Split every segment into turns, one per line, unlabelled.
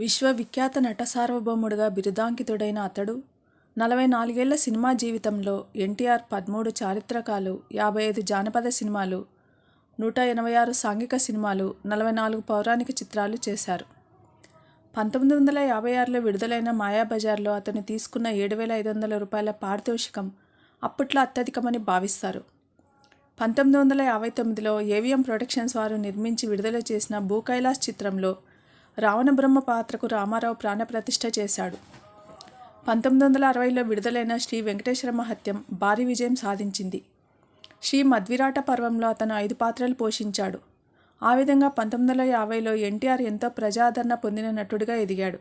విశ్వవిఖ్యాత నట సార్వభౌముడుగా బిరుదాంకితుడైన అతడు నలభై నాలుగేళ్ళ సినిమా జీవితంలో ఎన్టీఆర్ పదమూడు చారిత్రకాలు యాభై ఐదు జానపద సినిమాలు నూట ఎనభై ఆరు సాంఘిక సినిమాలు నలభై నాలుగు పౌరాణిక చిత్రాలు చేశారు. పంతొమ్మిది వందల యాభై ఆరులో విడుదలైన మాయాబజార్లో అతను తీసుకున్న ఏడు వేల ఐదు వందల రూపాయల పారితోషికం అప్పట్లో అత్యధికమని భావిస్తారు. పంతొమ్మిది వందల యాభై తొమ్మిదిలో ఏవిఎం ప్రొడక్షన్స్ వారు నిర్మించి విడుదల చేసిన భూకైలాస్ చిత్రంలో రావణబ్రహ్మ పాత్రకు రామారావు ప్రాణప్రతిష్ఠ చేశాడు. పంతొమ్మిది వందల అరవైలో విడుదలైన శ్రీ వెంకటేశ్వర మహత్యం భారీ విజయం సాధించింది. శ్రీ మధ్విరాట పర్వంలో అతను ఐదు పాత్రలు పోషించాడు. ఆ విధంగా పంతొమ్మిది వందల యాభైలో ఎన్టీఆర్ ఎంతో ప్రజాదరణ పొందిన నటుడిగా ఎదిగాడు.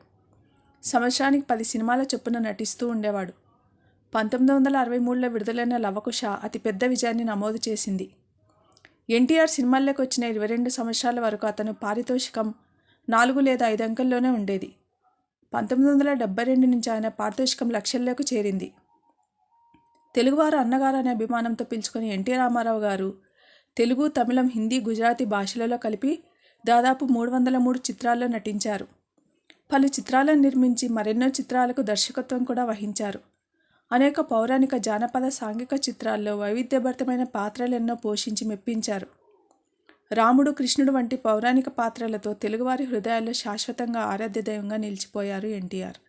సంవత్సరానికి పది సినిమాల చొప్పున నటిస్తూ ఉండేవాడు. పంతొమ్మిది వందల అరవై మూడులో విడుదలైన లవకుశ అతిపెద్ద విజయాన్ని నమోదు చేసింది. ఎన్టీఆర్ సినిమాల్లోకి వచ్చిన ఇరవై రెండు సంవత్సరాల వరకు అతను పారితోషికం నాలుగు లేదా ఐదు అంకెల్లోనే ఉండేది. పంతొమ్మిది వందల డెబ్బై రెండు నుంచి ఆయన పారితోషికం లక్షల్లోకి చేరింది. తెలుగువారు అన్నగారు అనే అభిమానంతో పిలుచుకుని ఎన్టీ రామారావు గారు తెలుగు తమిళం హిందీ గుజరాతీ భాషలలో కలిపి దాదాపు మూడు వందల మూడు చిత్రాల్లో నటించారు. పలు చిత్రాలను నిర్మించి మరెన్నో చిత్రాలకు దర్శకత్వం కూడా వహించారు. అనేక పౌరాణిక జానపద సాంఘిక చిత్రాల్లో వైవిధ్యభరితమైన పాత్రలెన్నో పోషించి మెప్పించారు. రాముడు కృష్ణుడు వంటి పౌరాణిక పాత్రలతో తెలుగువారి హృదయాల్లో శాశ్వతంగా ఆరాధ్య దైవంగా నిలిచిపోయారు ఎన్టీఆర్.